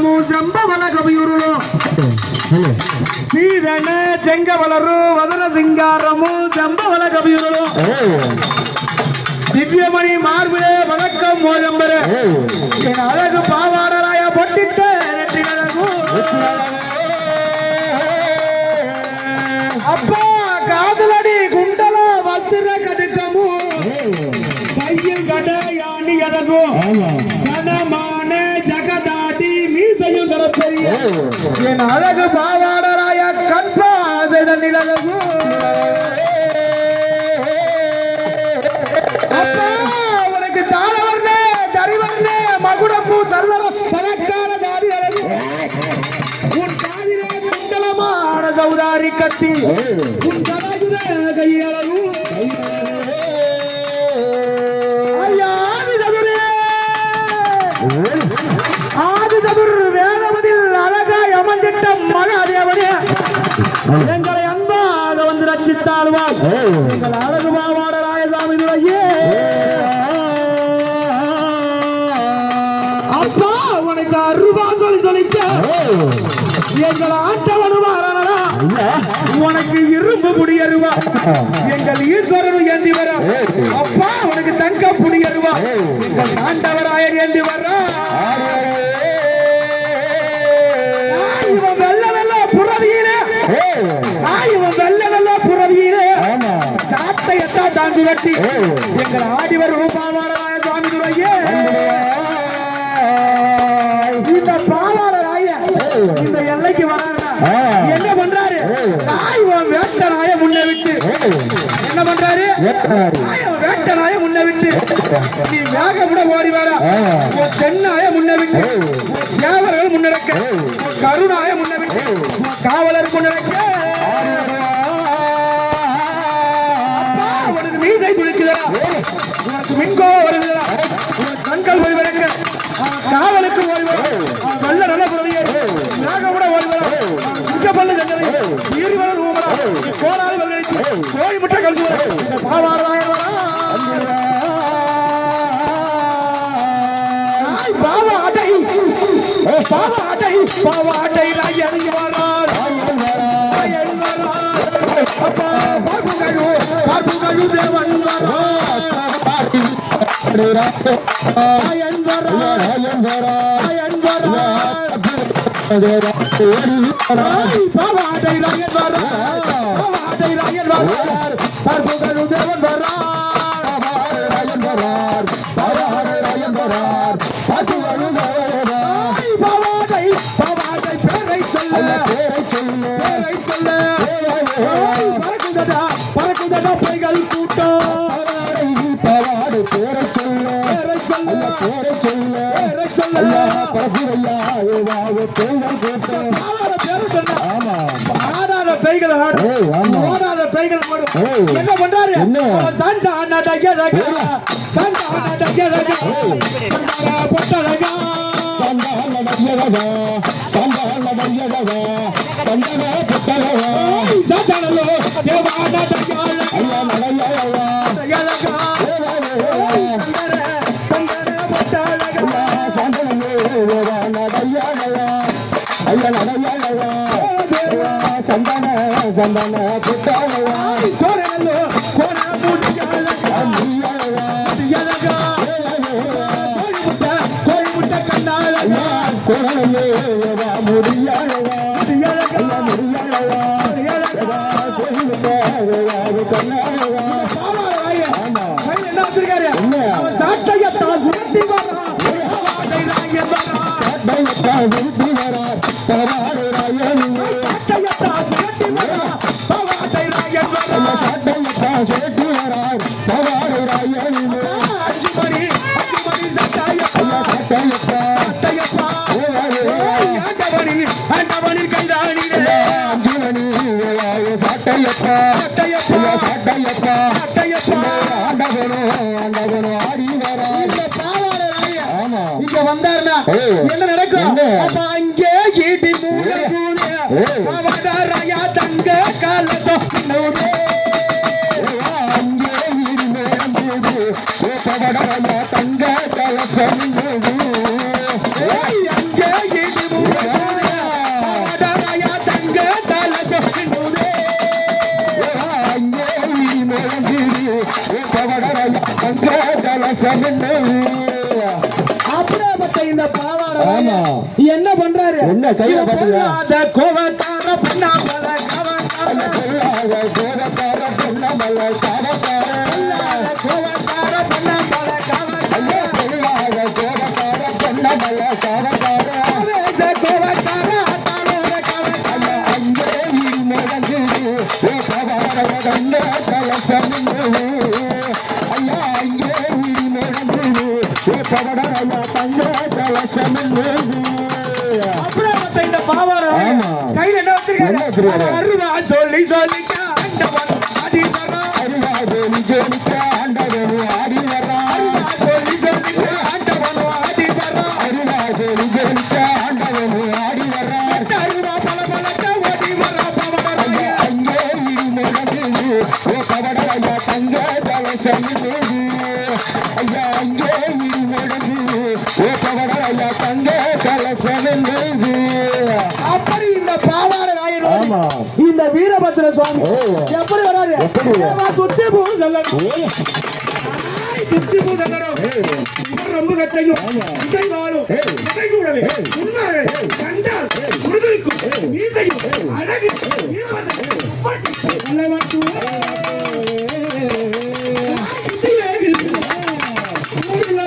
ಶ್ರೀರಾಮು ಜಂಬವಲ ಕವಿಯುರುಳು ಸೀದನ ಚೆಂಗವಲರು ವದನ ಸಿಂಗಾರಮು ಜಂಬವಲ ಕವಿಯುರುಳು திவ்யமணி மார்பிலே வணக்கம் மோதம்பரே என் அழகு பாவாடராய பொட்டிட்ட அப்பா காதலடி குண்டல வஸ்திர கடுக்கமும் கையில் கட யானி எதகும் என் அழகு பாவாடராய கண்பா செய்த நிலகு உனக்கு தாளவர்ணே, தரிவர்ணே, மகுடப்பூ, சல்லரம், சனக்கார ஜாதி அழகு. உன் காதிலே மண்டலமான சௌதாரி கத்தி உன் கனகுத கையளவு எங்களை அன்பாக வந்து ரட்சித்தாழ்வாள் எங்கள் அழகு மாவாட ராயசாமி துறையே. அப்பா உனக்கு அருவாசல் சொல்லிக்க எங்கள் ஆட்டவனுமாறனா உனக்கு இரும்பு புடியருவா. எங்கள் ஈஸ்வரனும் ஏந்தி வர. வெள்ள வெள்ள புறவியிலே சாட்டையத்தான் தாண்டி வெட்டி. எங்கள் ஆடிவர் ரூபாவாராய சுவாமி துறையே இந்த பாவாளராய இந்த எல்லைக்கு வராருடா. என்ன பண்றாரு? நாய் உன் வேட்ட நாய முன்ன விட்டு. என்ன பண்றாரு? நாய் உன் வேட்ட நாய முன்ன விட்டு. நீ வேக விட. ஓடி உன் சென்னாய முன்ன விட்டு. சேவர்கள் முன்னடக்க கருணாய முன்ன விட்டு. காவலர் முன்னடக்க உனக்கு கண்கள் வரங்க காவலுக்கு வரும் நல்ல நல்ல புறவியர் நாக கூட ஓடி வரும் சுத்த பல்லு செஞ்சது. ஈரி வர ரூமரா கோலாறு வெள்ளரிச்சு கோழி முட்டை கழிச்சு வரும் இந்த பாவாராயர் வரா ஆய், பாவ அட்டை பாவ அட்டை பாவ அட்டை ராய் இறங்கி வரார் ராயன் வரார். அப்பா பார்ப்புகழு பார்ப்புகழு தேவன். பார்ப்புகழு பறக்குதடா வரார் ராய், பாவாடை பாவாடை பேரை சொல்ல பேரை சொல்ல. ராய், பறக்குதடா பறக்குதடா பைகள் கூட்டம் சொல்ல. ஆடாத ஏய், ஆமா. ஓடாத ஓடும் ஏய். என்ன பண்றாரு? சாஞ்சா அண்ணா டக்கே டக்கே சாஞ்சா அண்ணா டக்கே டக்கே சந்தாரா பொட்ட டக்கா சாஞ்சானலோ தேவான டக்கா டக்கா சந்தன சந்தன புத்தாளவா கோரலோ கோர முட்டியா டக்கா டக்கா முடியாதவா டக்கா முடியாதவா கண்ணாடவா பாவாடை என்ன வச்சிருக்காரு? என்ன நடக்கும் அங்கே ஈட்டி மூணு தங்க கலசம் அங்கே இருந்தது பவடரமா அப்படியேப்பட்ட இந்த பாவாடை. என்ன பண்றாரு என்ன கையில? பொல்லாத கோவக்கார பண்ணாமல கவக்கார கோதக்கார பொன்னமல்ல ஐயா தங்க கலசம் அப்படியேப்பட்ட இந்த ஆமா. கையில என்ன வச்சிருக்காரு? சொல்லி ஆண்டவன் அடி வர்றான் அருவாதேவி ஜோனிக்க வீரபத்ர சுவாமி. எப்படி வராரு? துத்தி பூ சொல்லணும் துத்தி பூ சொல்லணும் ரொம்ப கச்சையும். இதை வாழும் இதை சூழவே உண்மையாக கண்டால் உறுதுணிக்கும் மீசையும் அழகு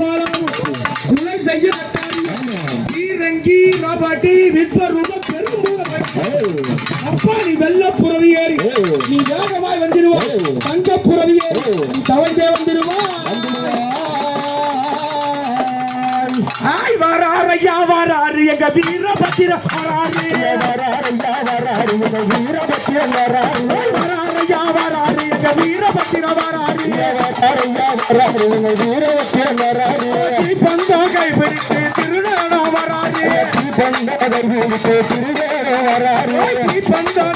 வாழவும் குலை செய்ய ராபாட்டி அப்பா நீ வெள்ள புறவியேறி நீ வேகமாய் வந்துருவாய் தங்க புறவியேறி நீ தவழ்ந்தே வந்துருவாய் ஆய் வரார் ஐயா வராரு எங்க வீரபத்திர வராரு. வீரபத்தியம் வராரு ஆய் வரார் ஐயா வராரு எங்க வீரபத்திர வராரு. வராரு பந்தோ கை பிடிச்சு திருநடம் வராரு பண்டவர்களுக்கு திருவேற வராரு. ಬಂದ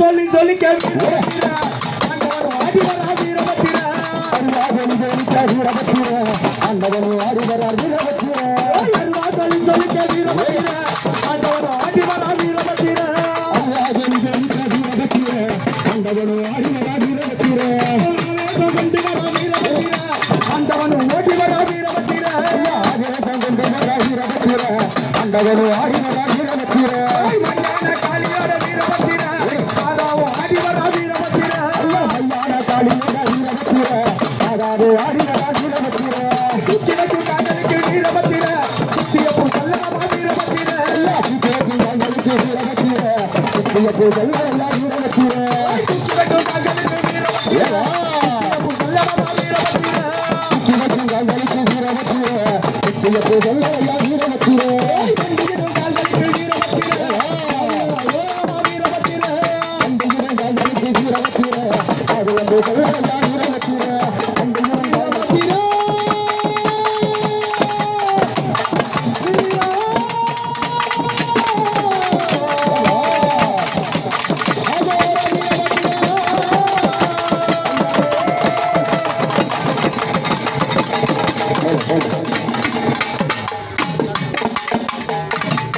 சொல்லி சொல்லி கேட்கிறேன் ஆடி வரா சொல்லி சொல்லி கேட்கிறேன் அண்டவனு ஆடி வரா வீரபத்திர மன்னான காளியார வீரபத்திர ஆதாவும் ஆடி வரா வீரபத்திர ஐயான காளியன வீரபத்திர அதாவது ஆடி வரா வீரபத்திர கிழக்கு காதலுக்கு வீரபத்திர குத்தியப்பு கல்லமா வீரபத்திர வீரபத்திர கிழக்கு காதலுக்கு வீரபத்திர குத்தியப்பு கல்லமா வீரபத்திர கண்டிகிடும்